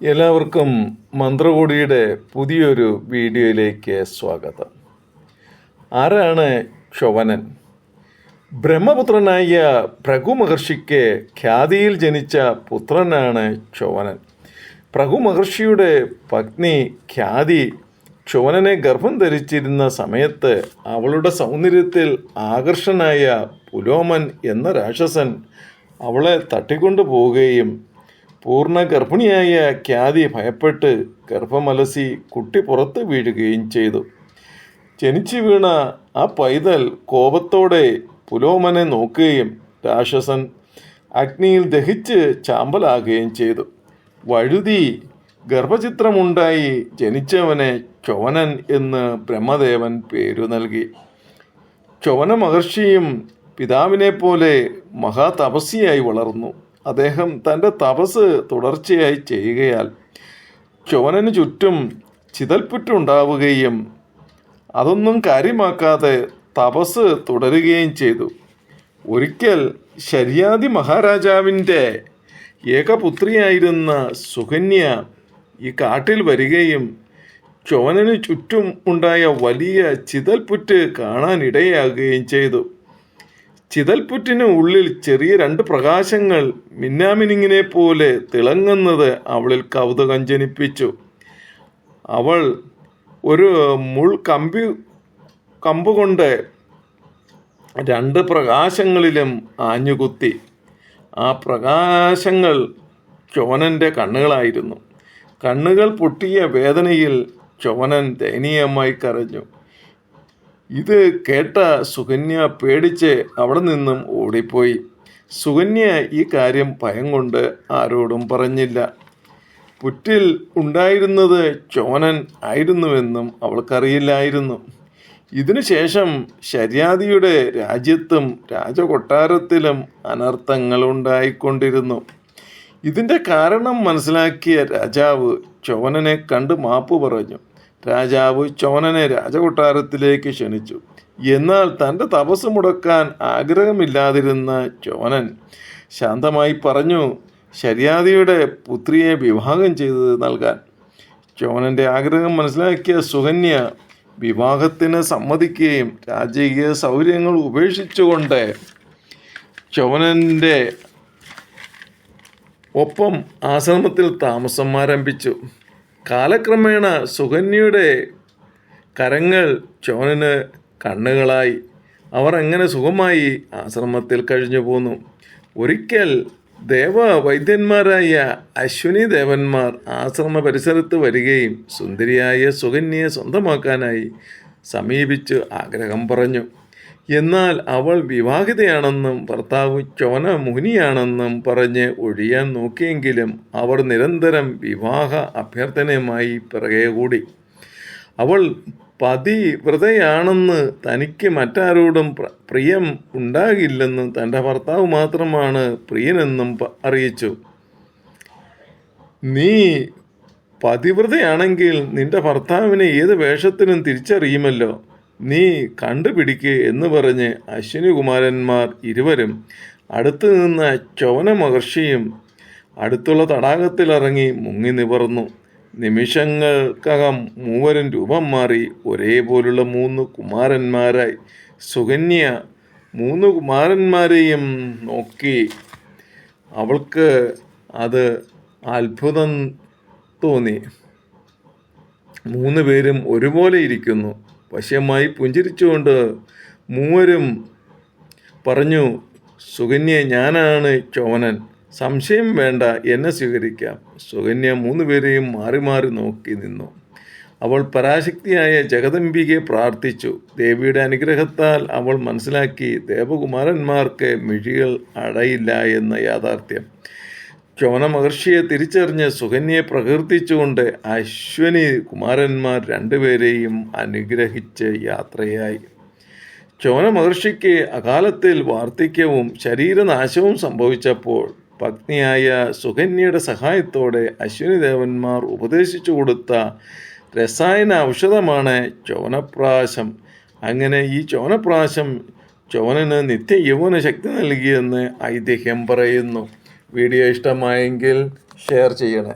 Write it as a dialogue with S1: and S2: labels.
S1: എല്ലാവർക്കും മന്ത്രകോടിയുടെ പുതിയൊരു വീഡിയോയിലേക്ക് സ്വാഗതം. ആരാണ് ക്ഷവനൻ ബ്രഹ്മപുത്രനായ ഭൃഗു മഹർഷിക്ക് ഖ്യാതിയിൽ ജനിച്ച പുത്രനാണ് ക്ഷവനൻ ഭൃഗു മഹർഷിയുടെ പത്നി ഖ്യാതി ക്ഷോവനനെ ഗർഭം ധരിച്ചിരുന്ന സമയത്ത് അവളുടെ സൗന്ദര്യത്തിൽ ആകർഷനായ പുലോമൻ എന്ന രാക്ഷസൻ അവളെ തട്ടിക്കൊണ്ടു പോവുകയും പൂർണ ഗർഭിണിയായ ഖ്യാതി ഭയപ്പെട്ട് ഗർഭമലസി കുട്ടി പുറത്ത് വീഴുകയും ചെയ്തു. ജനിച്ചു വീണ ആ പൈതൽ കോപത്തോടെ പുലോമനെ നോക്കുകയും രാക്ഷസൻ അഗ്നിയിൽ ദഹിച്ച് ചാമ്പലാകുകയും ചെയ്തു. വഴുതി ഗർഭചിത്രമുണ്ടായി ജനിച്ചവനെ ചൊവനൻ എന്ന് ബ്രഹ്മദേവൻ പേരു നൽകി. ചൊവന മഹർഷിയും പിതാവിനെ പോലെ മഹാതപസ്യായി വളർന്നു. അദ്ദേഹം തന്റെ തപസ് തുടർച്ചയായി ചെയ്യുകയാൽ ചൊവനന് ചുറ്റും ചിതൽപ്പുറ്റുണ്ടാവുകയും അതൊന്നും കാര്യമാക്കാതെ തപസ് തുടരുകയും ചെയ്തു. ഒരിക്കൽ ശര്യാദി മഹാരാജാവിന്റെ ഏകപുത്രിയായിരുന്ന സുകന്യ ഈ കാട്ടിൽ വരികയും ചോനന് ചുറ്റും ഉണ്ടായ വലിയ ചിതൽപ്പുറ്റ് കാണാനിടയാകുകയും ചെയ്തു. ചിതൽപുറ്റിന് ഉള്ളിൽ ചെറിയ രണ്ട് പ്രകാശങ്ങൾ മിന്നാമിനിങ്ങിനെ പോലെ തിളങ്ങുന്നത് അവളിൽ കൗതുകം ജനിപ്പിച്ചു. അവൾ ഒരു മുൾ കമ്പി കമ്പുകൊണ്ട് രണ്ട് പ്രകാശങ്ങളിലും ആഞ്ഞുകുത്തി. ആ പ്രകാശങ്ങൾ ചോനന്റെ കണ്ണുകളായിരുന്നു. കണ്ണുകൾ പൊട്ടിയ വേദനയിൽ ചോനൻ ദയനീയമായി കരഞ്ഞു. ഇത് കേട്ട സുകന്യ പേടിച്ച് അവിടെ നിന്നും ഓടിപ്പോയി. സുകന്യ ഈ കാര്യം ഭയം കൊണ്ട് ആരോടും പറഞ്ഞില്ല. പുറ്റിൽ ഉണ്ടായിരുന്നത് ചോനൻ ആയിരുന്നുവെന്നും അവൾക്കറിയില്ലായിരുന്നു. ഇതിനുശേഷം ശര്യാദിയുടെ രാജ്യത്തും രാജകൊട്ടാരത്തിലും അനർത്ഥങ്ങൾ ഉണ്ടായിക്കൊണ്ടിരുന്നു. ഇതിന്റെ കാരണം മനസ്സിലാക്കിയ രാജാവ് ചോനനെ കണ്ട് മാപ്പ് പറഞ്ഞു. രാജാവ് ചോനനെ രാജകൊട്ടാരത്തിലേക്ക് ക്ഷണിച്ചു. എന്നാൽ തന്റെ തപസ് മുടക്കാൻ ആഗ്രഹമില്ലാതിരുന്ന ചോനൻ ശാന്തമായി പറഞ്ഞു ശര്യാദിയുടെ പുത്രിയെ വിവാഹം ചെയ്ത് നൽകാൻ. ചോനന്റെ ആഗ്രഹം മനസ്സിലാക്കിയ സുകന്യ വിവാഹത്തിന് സമ്മതിക്കുകയും രാജകീയ സൗകര്യങ്ങൾ ഉപേക്ഷിച്ചുകൊണ്ട് ചോനന്റെ ഒപ്പം ആശ്രമത്തിൽ താമസം ആരംഭിച്ചു. കാലക്രമേണ സുകന്യയുടെ കരങ്ങൾ ചോനന് കണ്ണുകളായി. അവർ എങ്ങനെ സുഖമായി ആശ്രമത്തിൽ കഴിഞ്ഞു പോന്നു. ഒരിക്കൽ ദേവ വൈദ്യന്മാരായ അശ്വിനി ദേവന്മാർ ആശ്രമ പരിസരത്ത് വരികയും സുന്ദരിയായ സുകന്യയെ സ്വന്തമാക്കാനായി സമീപിച്ച് ആഗ്രഹം പറഞ്ഞു. എന്നാൽ അവൾ വിവാഹിതയാണെന്നും ഭർത്താവ് ചോന മുനിയാണെന്നും പറഞ്ഞ് ഒഴിയാൻ നോക്കിയെങ്കിലും അവർ നിരന്തരം വിവാഹ അഭ്യർത്ഥനയുമായി പിറകെ കൂടി. അവൾ പതി വ്രതയാണെന്ന് തനിക്ക് മറ്റാരോടും പ്ര- പ്രിയം ഉണ്ടാകില്ലെന്നും തന്റെ ഭർത്താവ് മാത്രമാണ് പ്രിയനെന്നും അറിയിച്ചു. നീ പതിവ്രതയാണെങ്കിൽ നിന്റെ ഭർത്താവിനെ ഏത് വേഷത്തിനും തിരിച്ചറിയുമല്ലോ. നീ കണ്ടുപിടിക്ക് എന്ന് പറഞ്ഞ് അശ്വിനികുമാരന്മാർ ഇരുവരും അടുത്തു നിന്ന ചോന മഹർഷിയും അടുത്തുള്ള തടാകത്തിലിറങ്ങി മുങ്ങി നിവർന്നു. നിമിഷങ്ങൾക്കകം മൂവരും രൂപം മാറി ഒരേപോലുള്ള മൂന്ന് കുമാരന്മാരായി. സുകന്യ മൂന്ന് കുമാരന്മാരെയും നോക്കി അവൾക്ക് അത് അത്ഭുതം തോന്നി. മൂന്ന് പേരും ഒരുപോലെ ഇരിക്കുന്നു. വശ്യമായി പുഞ്ചിരിച്ചുകൊണ്ട് മൂവരും പറഞ്ഞു സുകന്യ ഞാനാണ് ചോനൻ സംശയം വേണ്ട എന്നെ സ്വീകരിക്കാം. സുകന്യ മൂന്ന് പേരെയും മാറി മാറി നോക്കി നിന്നു. അവൾ പരാശക്തിയായ ജഗദംബികയെ പ്രാർത്ഥിച്ചു. ദേവിയുടെ അനുഗ്രഹത്താൽ അവൾ മനസ്സിലാക്കി ദേവകുമാരന്മാർക്ക് മിഴികൾ അടയില്ല എന്ന യാഥാർത്ഥ്യം. ചോന മഹർഷിയെ തിരിച്ചറിഞ്ഞ് സുകന്യയെ പ്രകീർത്തിച്ചുകൊണ്ട് അശ്വനി കുമാരന്മാർ രണ്ടുപേരെയും അനുഗ്രഹിച്ച് യാത്രയായി. ചോന മഹർഷിക്ക് അകാലത്തിൽ വാർദ്ധക്യവും ശരീരനാശവും സംഭവിച്ചപ്പോൾ പത്നിയായ സുകന്യയുടെ സഹായത്തോടെ അശ്വിനി ദേവന്മാർ ഉപദേശിച്ചു കൊടുത്ത രസായന ഔഷധമാണ് ചോനപ്രാശം അങ്ങനെ ഈ ചോനപ്രാശം ചോനന് നിത്യ യൗവന ശക്തി നൽകിയെന്ന് ഐതിഹ്യം പറയുന്നു. വീഡിയോ ഇഷ്ടമായെങ്കിൽ ഷെയർ ചെയ്യണേ.